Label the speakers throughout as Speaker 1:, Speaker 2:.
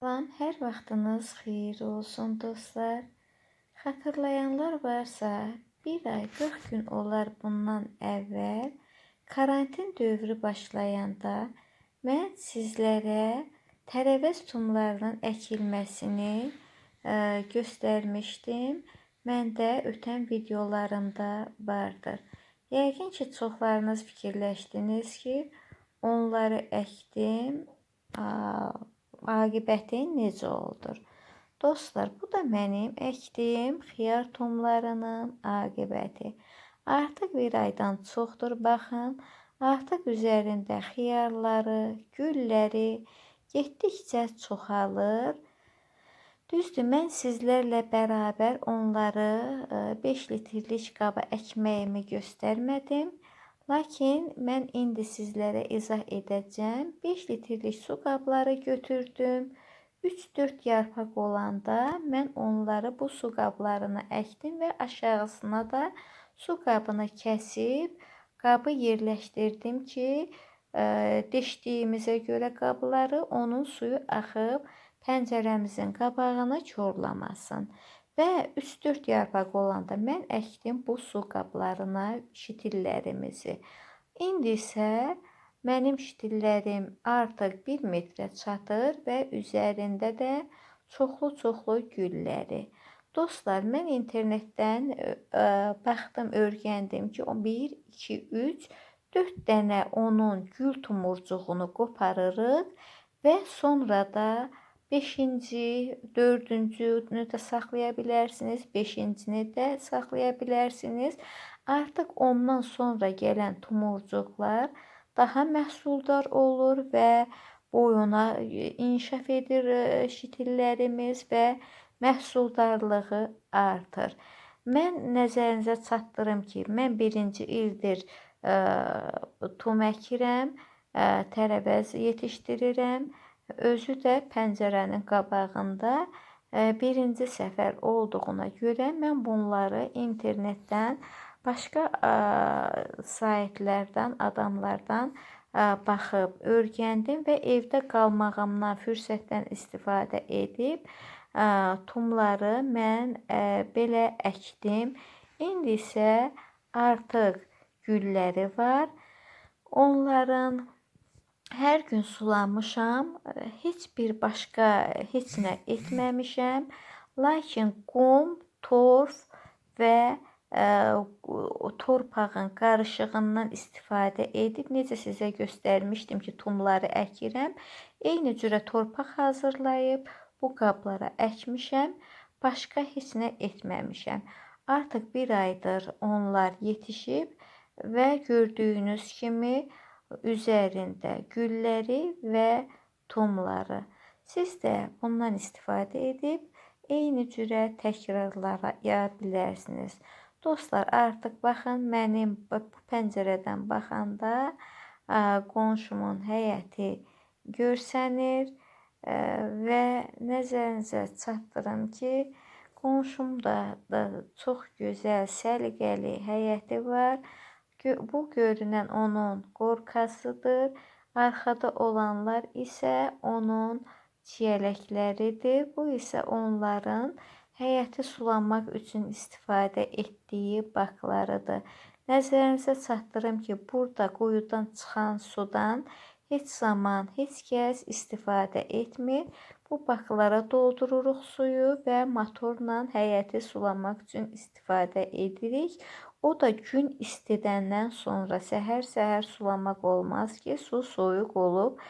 Speaker 1: Salam, hər vaxtınız xeyir olsun dostlar. Xatırlayanlar varsa, bir ay 40 gün olar bundan əvvəl karantin dövrü başlayanda mən sizlərə tərəvəz tumlarının əkilməsini ə, e, göstərmişdim. Məndə ötən videolarımda vardır. Yəqin ki, çoxlarınız fikirləşdiniz ki, onları əkdim. Aa, aqibəti necə oldur? Dostlar, bu da mənim əkdiyim xiyar tumlarının aqibəti. Artıq bir aydan çoxdur, baxın. Artıq üzərində xiyarları, gülləri getdikcə çoxalır. Düzdür, mən sizlərlə bərabər onları 5 e, litrlik qaba əkməyimi göstərmədim. Lakin mən indi sizlərə izah edəcəm. 5 litrlik su qabları götürdüm. 3-4 yarpaq olanda mən onları bu su qablarına əkdim və aşağısına da su qabını kəsib qabı yerləşdirdim ki, ə, e, deşdiyimizə görə qabları onun suyu axıb pəncərəmizin qabağını korlamasın. Və 3-4 yarpaq olanda mən əkdim bu su qablarına şitillərimizi. İndi isə mənim şitillərim artıq 1 metrə çatır və üzərində də çoxlu-çoxlu gülləri. Dostlar, mən internetdən ə, e, baxdım, öyrəndim ki, 1 2 3 4 dənə onun gül tumurcuğunu qoparırıq və sonra da Beşinci, dördüncünü də saxlaya bilərsiniz, beşincini də saxlaya bilərsiniz. Artıq ondan sonra gələn tumurcuqlar daha məhsuldar olur və boyuna inkişaf edir e, şitillərimiz və məhsuldarlığı artır. Mən nəzərinizə çatdırım ki, mən birinci ildir ə, e, tum əkirəm, ə, e, tərəvəz yetişdirirəm. Özü də pəncərənin qabağında e, birinci səfər olduğuna görə mən bunları internetdən, başqa e, saytlərdən, adamlardan e, baxıb öyrəndim və evdə qalmağımdan, fürsətdən istifadə edib tumları mən belə əkdim. İndi isə artıq gülləri var. Onların Hər gün sulamışam. Heç bir başqa heç nə etməmişəm. Lakin qum, torf və ə, e, torpağın qarışığından istifadə edib necə sizə göstərmişdim ki, tumları əkirəm. Eyni cürə torpaq hazırlayıb bu qablara əkmişəm. Başqa heç nə etməmişəm. Artıq bir aydır onlar yetişib və gördüyünüz kimi üzərində gülləri və tumları. Siz də bundan istifadə edib eyni cürə təkrarlaya bilərsiniz. Dostlar, artıq baxın mənim bu pəncərədən baxanda qonşumun həyəti görsənir və nəzərinizə çatdırım ki, qonşumda da çox gözəl, səliqəli həyəti var. Bu görünən onun qorxasıdır. Arxada olanlar isə onun çiyələkləridir. Bu isə onların həyəti sulamaq üçün istifadə etdiyi baklarıdır. Nəzərinizə çatdırım ki, burada quyudan çıxan sudan heç zaman heç kəs istifadə etmir. Bu baklara doldururuq suyu və motorla həyəti sulamaq üçün istifadə edirik. O da gün istidəndən sonra səhər-səhər sulamaq olmaz ki, su soyuq olub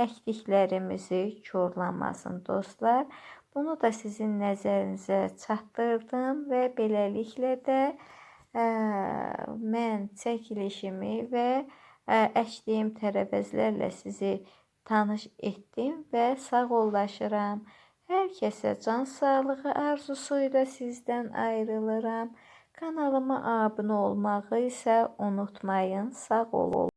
Speaker 1: əkdiklərimizi korlamasın dostlar. Bunu da sizin nəzərinizə çatdırdım və beləliklə də ə, mən çəkilişimi və əkdiyim tərəvəzlərlə sizi tanış etdim və sağollaşıram. Hər kəsə can sağlığı arzusu ilə sizdən ayrılıram. Kanalıma abunə olmağı isə unutmayın. Sağ olun.